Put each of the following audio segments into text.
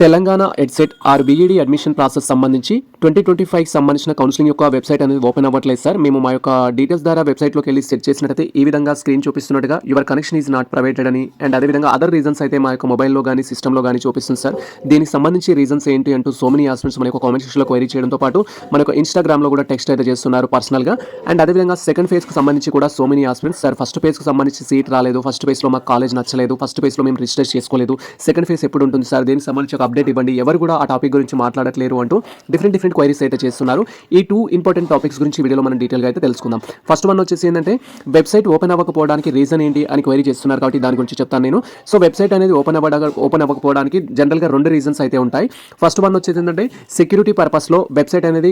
Telangana EdCET or BEd admission process సంబంధించి twenty twenty five సంబంధించిన counselling యొక్క website అనేది ఓపెన్ అవ్వట్లేదు సార్. మేము మా యొక్క డీటెయిల్స్ ద్వారా వెబ్సైట్లోకి వెళ్ళి సెట్ చేసినట్టయితే ఈ విధంగా స్క్రీన్ చూపిస్తున్నట్టుగా your connection is not provided అని అండ్ అదేవిధంగా అదర్ రీజన్స్ అయితే మా యొక్క మొబైల్లో కానీ సిస్టమ్లో కానీ చూపిస్తుంది సార్. దీనికి సంబంధించి రీజన్స్ ఏంటి అంటూ సో మెనీ ఆస్పెంట్స్ మన యొక్క కామెంట్ సెక్షన్లో క్వైరీ చేయడంతో పాటు మన యొక్క ఇన్స్టాగ్రామ్లో కూడా టెక్స్ట్ అయితే చేస్తున్నారు పర్సనల్గా అండ్ అదేవిధంగా సెకండ్ ఫేజ్కి సంబంధించి కూడా so many aspirants sir. First ఫేజ్కి సంబంధించి సీట్ రాలేదు. ఫస్ట్ ఫేజ్లో మాకు కాలేజ్ నచ్చలేదు. ఫస్ట్ ఫేజ్లో మేము రిజిస్టర్ చేసుకోలేదు. సెకండ్ ఫేజ్ ఎప్పుడు ఉంటుంది సార్? దీనికి సంబంధించి ఒక అప్డేట్ ఇవ్వండి. ఎవరు కూడా ఆ టాపిక్ గురించి మాట్లాడట్లేరు అంటూ డిఫరెంట్ డిఫరెంట్ క్వైరీస్ అయితే చేస్తున్నారు. ఈ టూ ఇంపార్టెంట్ టాపిక్స్ గురించి వీడియోలో మనం డీటెయిల్గా అయితే తెలుసుకుందాం. ఫస్ట్ వన్ వచ్చేసి ఏంటంటే వెబ్సైట్ ఓపెన్ అవ్వకపోవడానికి రీజన్ ఏంటి అని క్వైరీ చేస్తున్నారు కాబట్టి దాని గురించి చెప్తాను నేను. సో వెబ్సైట్ అనేది ఓపెన్ అవ్వడ ఓపెన్ అవ్వకపోవడానికి జనరల్గా రెండు రీజన్స్ అయితే ఉంటాయి. ఫస్ట్ వన్ వచ్చేసి ఏంటంటే సెక్యూరిటీ పర్పస్లో వెబ్సైట్ అనేది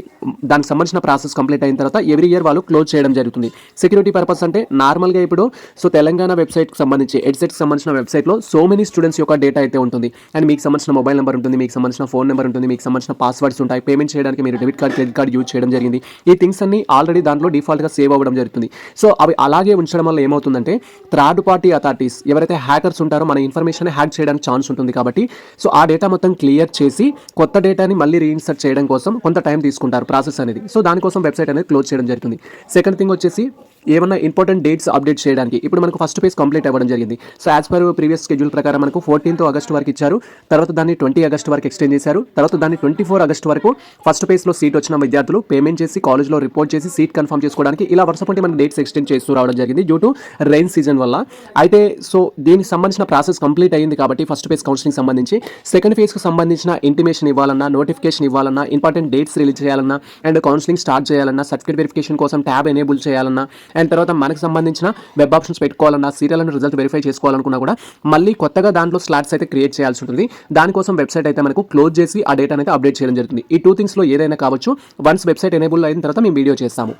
దానికి సంబంధించిన ప్రాసెస్ కంప్లీట్ అయిన తర్వాత ఎవ్రీ ఇయర్ వాళ్ళు క్లోజ్ చేయడం జరుగుతుంది. సెక్యూరిటీ పర్పస్ అంటే నార్మల్గా ఇప్పుడు సో తెలంగాణ వెబ్సైట్కి సంబంధించి ఎడ్సెట్కి సంబంధించిన వెబ్సైట్లో సో మెనీ స్టూడెంట్స్ యొక్క డేటా అయితే ఉంటుంది. అండ్ మీకు సంబంధించిన మొబైల్ నెంబర్ ఉంటుంది మీకు సంబంధించిన ఫోన్ నెంబర్ ఉంటుంది మీకు సంబంధించిన పాస్వర్డ్స్ ఉంటాయి పేమెంట్ చేయడానికి మీరు debit card credit card use చేయడం జరిగింది. ఈ థింగ్స్ అన్ని ఆల్రెడీ దాంట్లో డిఫాల్ట్గా సేవ్ అవ్వడం జరుగుతుంది. సో అవి అలాగే ఉంచడం వల్ల ఏమవుతుందంటే థర్డ్ పార్టీ అథారిటీస్ ఎవరైతే హ్యాకర్స్ ఉంటారో మన ఇన్ఫర్మేషన్ హ్యాక్ చేయడానికి ఛాన్స్ ఉంటుంది కాబట్టి సో ఆ డేటా మొత్తం క్లియర్ చేసి కొత్త డేటాని మళ్ళీ రీఇన్సర్ట్ చేయడం కోసం కొంత టైం తీసుకుంటారు ప్రాసెస్ అనేది. సో దానికోసం వెబ్సైట్ అనేది క్లోజ్ చేయడం జరుగుతుంది. సెకండ్ థింగ్ వచ్చేసి ఏమన్నా ఇంపార్టెంట్ డేట్స్ అప్డేట్ చేయడానికి. ఇప్పుడు మనకు ఫస్ట్ ఫేజ్ కంప్లీట్ అవ్వడం జరిగింది. So as per previous schedule ప్రకారం మనకు ఫోర్టీన్త్ ఆగస్ట్ వరకు ఇచ్చారు. తర్వాత దాన్ని ట్వంటీ ఆగస్ట్ వరకు ఎక్స్టెండ్ చేశారు. తర్వాత దాన్ని ట్వంటీ ఫోర్ ఆగస్ట్ వరకు ఫస్ట్ ఫేజ్లో సీట్ వచ్చిన విద్యార్థులు పేమెంట్ చేసి కాలేజ్లో రిపోర్ట్ చేసి సీట్ కన్ఫర్మ్ చేసుకోవడానికి ఇలా వరుస పంటి మనకి డేట్స్ ఎక్స్టెండ్ చేస్తూ రావడం జరిగింది డ్యూ టు రైన్ సీజన్ వల్ల. అయితే సో దీనికి సంబంధించిన ప్రాసెస్ కంప్లీట్ అయ్యింది కాబట్టి ఫస్ట్ ఫేజ్ కౌన్సిలింగ్ సంబంధించి. సెకండ్ ఫేజ్కి సంబంధించిన ఇంటిమేషన్ ఇవ్వాలన్నా నోటిఫికేషన్ ఇవ్వాలన్నా ఇంపార్టెంట్ డేట్స్ రిలీజ్ చేయాలన్నా అండ్ కౌన్సిలింగ్ స్టార్ట్ చేయాలన్నా సర్టిఫికేట్ వెరిఫికేషన్ కోసం ట్యాబ్ ఎనేబుల్ చేయాలన్నా అండ్ తర్వాత మనకు సంబంధించిన వెబ్ ఆప్షన్స్ పెట్టుకోవాలన్నా సీరియల్ని రిజల్ట్ వెరిఫై చేసుకోవాలనుకున్నా కూడా మళ్ళీ కొత్తగా దాంట్లో స్లాట్స్ అయితే క్రియేట్ చేయాల్సి ఉంటుంది. దానికోసం వెబ్సైట్ అయితే మనకు క్లోజ్ చేసి ఆ డేటా అయితే అప్డేట్ చేయడం జరుగుతుంది. ఈ టూ థింగ్స్లో ఏదైనా కావచ్చు వన్స్ వెబ్సైట్ ఎనేబుల్ అయిన తర్వాత మేము వీడియో చేస్తాము.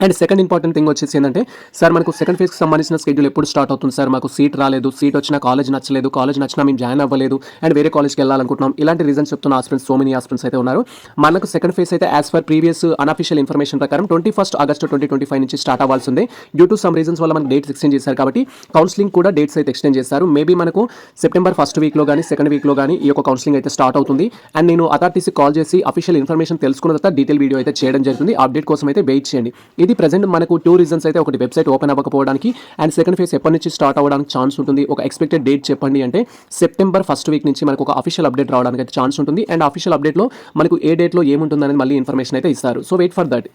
అండ్ సెకండ్ ఇంపార్టెంట్ థింగ్ వచ్చేసి ఏంటంటే సార్ మనకు సెకండ్ ఫేజ్కి సంబంధించిన స్కెడ్యూల్ ఎప్పుడు స్టార్ట్ అవుతుంది సార్ మాకు సీట్ రాలేదు సీట్ వచ్చిన కాలేజ్ నచ్చలేదు కాలేజ్ నచ్చినా మేము జాయిన్ అవ్వలేదు అండ్ వేరే కాలేజ్కి వెళ్ళాలనుకుంటున్నాం. ఇలాంటి రీజన్స్ చెప్తున్న ఆస్పిరెంట్స్ సో మెనీ ఆస్పిరెంట్స్ అయితే ఉన్నారు. మనకు సెకండ్ ఫేజ్ అయితే as per previous unofficial information ప్రకారం twenty first August twenty twenty five నుంచి స్టార్ట్ అవ్వాల్సిందే. డ్యూ టు సమ్ రీజన్స్ వల్ల మనకు డేట్స్ ఎక్స్టెండ్ చేశారు కాబట్టి కౌన్సిలింగ్ కూడా డేట్స్ అయితే ఎక్స్టెండ్ చేశారు. మేబీ మనకు సెప్టెంబర్ ఫస్ట్ వీక్లో కానీ సెకండ్ వీక్లో కానీ ఈ యొక్క కౌన్సిలింగ్ అయితే స్టార్ట్ అవుతుంది. అండ్ నేను అథారిటీస్కి కాల్ చేసి అఫీషియల్ ఇన్ఫర్మేషన్ తెలుసుకున్న తర్వాత డీటెయిల్ వీడియో అయితే చేయడం జరుగుతుంది. అప్డేట్ కోసం అయితే వెయిట్ చేయండి. ఇది ప్రజెంట్ మనకు టూ రీజన్స్ అయితే ఒకటి వెబ్సైట్ ఓపెన్ అవ్వకపోవడానికి అండ్ సెకండ్ ఫేజ్ ఎప్పటి నుంచి స్టార్ట్ అవ్వడానికి ఛాన్స్ ఉంటుంది. ఒక ఎక్స్పెక్టెడ్ డేట్ చెప్పండి అంటే సెప్టెంబర్ ఫస్ట్ వీక్ నుంచి మనకు ఒక అఫీషియల్ అప్డేట్ రావడానికి ఛాన్స్ ఉంటుంది. అండ్ అఫీషియల్ అప్డేట్లో మనకు ఏ డేట్లో ఏముంటుంది అనేది మళ్ళీ ఇన్ఫర్మేషన్ అయితే ఇస్తారు. So wait for that